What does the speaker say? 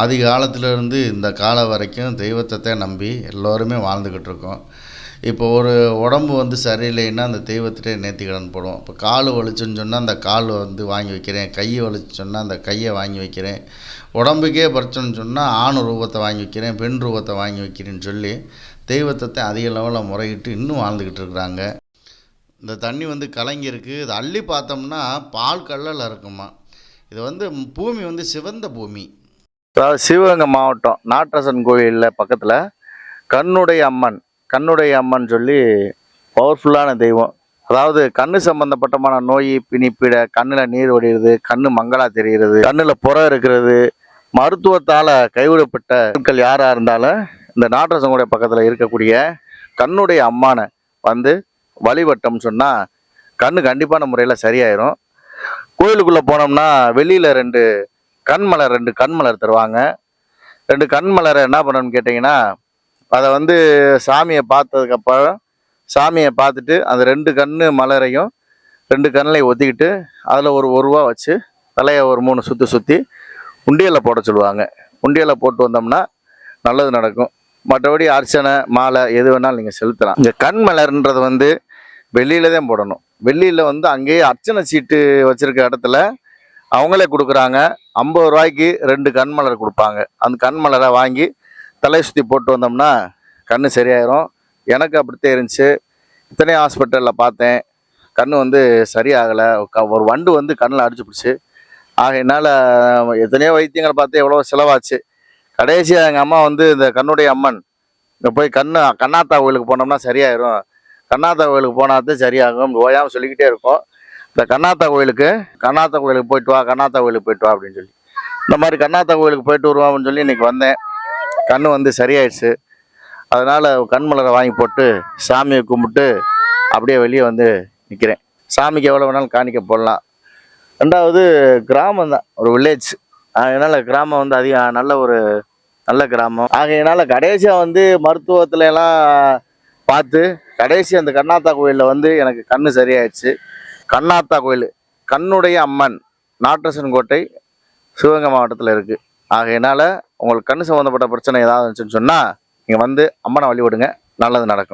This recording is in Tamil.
ஆதி காலத்திலேருந்து இந்த காலம் வரைக்கும் தெய்வத்தை நம்பி எல்லோருமே வாழ்ந்துக்கிட்டு இருக்கோம். இப்போ ஒரு உடம்பு வந்து சரியில்லைன்னா அந்த தெய்வத்திட்டே நேர்த்திக்கடன் போடுவோம் இப்போ கால் வலிச்சுன்னு சொன்னால் அந்த கால் வந்து வாங்கி வைக்கிறேன். கை வலிச்சு சொன்னால் அந்த கையை வாங்கி வைக்கிறேன். உடம்புக்கே பிரச்சனைன்னு சொன்னால் ஆண் ரூபத்தை வாங்கி வைக்கிறேன் பெண் ரூபத்தை வாங்கி வைக்கிறேன்னு சொல்லி தெய்வத்தை அதிக லெவலில் முறையிட்டு இன்னும் வாழ்ந்துக்கிட்டு இருக்கிறாங்க. இந்த தண்ணி வந்து கலங்கியிருக்கு. இது அள்ளி பார்த்தோம்னா பால் கல்லில் இருக்குமா. இது வந்து பூமி வந்து சிவந்த பூமி. அதாவது சிவகங்கை மாவட்டம் நாட்டரசன் கோயிலில் பக்கத்தில் கண்ணுடைய அம்மன் கண்ணுடைய அம்மன் சொல்லி பவர்ஃபுல்லான தெய்வம். அதாவது கண்ணு சம்பந்தப்பட்டமான நோய் பிணிப்பிட கண்ணில் நீர் ஒடிகிறது கண்ணு மங்களா தெரிகிறது கண்ணில் புற இருக்கிறது. மருத்துவத்தால் கைவிடப்பட்ட ஆட்கள் யாராக இருந்தாலும் இந்த நாட்டரசன் பக்கத்தில் இருக்கக்கூடிய கண்ணுடைய அம்மானை வந்து வழிபட்டோம்னு சொன்னால் கண்ணு கண்டிப்பான முறையில் சரியாயிரும். கோயிலுக்குள்ளே போனோம்னா வெளியில் ரெண்டு கண்மலர் ரெண்டு கண்மலர் தருவாங்க. ரெண்டு கண்மலரை என்ன பண்ணணும்னு கேட்டிங்கன்னா அதை வந்து சாமியை பார்த்ததுக்கப்புறம் சாமியை பார்த்துட்டு அந்த ரெண்டு கண்ணு மலரையும் ரெண்டு கண்ணையும் ஒத்திக்கிட்டு அதில் ஒரு ஒரு ரூபா வச்சு தலையை ஒரு மூணு சுற்றி சுற்றி உண்டியலில் போட சொல்லுவாங்க. உண்டியலில் போட்டு வந்தோம்னா நல்லது நடக்கும். மற்றபடி அர்ச்சனை மாலை எது வேணாலும் நீங்கள் செலுத்தலாம். இந்த கண் மலர்ன்றது வந்து வெளியில தான் போடணும். வெள்ளியில் வந்து அங்கேயே அர்ச்சனை சீட்டு வச்சுருக்க இடத்துல அவங்களே கொடுக்குறாங்க. ஐம்பது ரூபாய்க்கு ரெண்டு கண்மலர் கொடுப்பாங்க. அந்த கண்மலரை வாங்கி தலை சுற்றி போட்டு வந்தோம்னா கண் சரியாயிரும். எனக்கு அப்படித்தே இருந்துச்சு. இத்தனை ஹாஸ்பிட்டலில் பார்த்தேன். கண் வந்து சரியாகலை. ஒரு வண்டு வந்து கண்ணில் அடிச்சு பிடிச்சி ஆகையினால எத்தனையோ வைத்தியங்களை பார்த்து எவ்வளோ செலவாச்சு. கடைசியாக எங்கள் அம்மா வந்து இந்த கண்ணுடைய அம்மன் இங்கே போய் கண்ணு கண்ணாத்தா கோயிலுக்கு போனோம்னா சரியாயிரும். கண்ணாத்தா கோயிலுக்கு போனாதான் சரியாகும். ஓயாமல் சொல்லிக்கிட்டே இருக்கோம். இந்த கண்ணாத்தா கோயிலுக்கு கண்ணாத்தா கோயிலுக்கு போயிட்டு வா கண்ணாத்தா கோயிலுக்கு போயிட்டு வா அப்படின்னு சொல்லி. இந்த மாதிரி கண்ணாத்தா கோயிலுக்கு போயிட்டு வருவோம் அப்படின்னு சொல்லி இன்னைக்கு வந்தேன். கண் வந்து சரியாயிடுச்சு. அதனால் கண்மலரை வாங்கி போட்டு சாமியை கும்பிட்டு அப்படியே வெளியே வந்து நிற்கிறேன் சாமிக்கு எவ்வளோ வேணாலும் காணிக்க போடலாம். ரெண்டாவது கிராமம் தான். ஒரு வில்லேஜ் அதனால் கிராமம் வந்து அதிகம் நல்ல ஒரு நல்ல கிராமம். ஆகையினால கடைசியாக வந்து மருத்துவத்துல எல்லாம் பார்த்து கடைசி அந்த கண்ணாத்தா கோயிலில் வந்து எனக்கு கண் சரியாயிடுச்சு. கண்ணாத்தா கோயில் கண்ணுடைய அம்மன் நாட்டரசன் கோட்டை சிவகங்கை மாவட்டத்தில் இருக்குது ஆகையினால உங்களுக்கு கண் சம்மந்தப்பட்ட பிரச்சனை ஏதாவது இருந்துச்சுன்னு சொன்னால் நீங்கள் வந்து அம்மனை வழிபடுங்க. நல்லது நடக்கும்.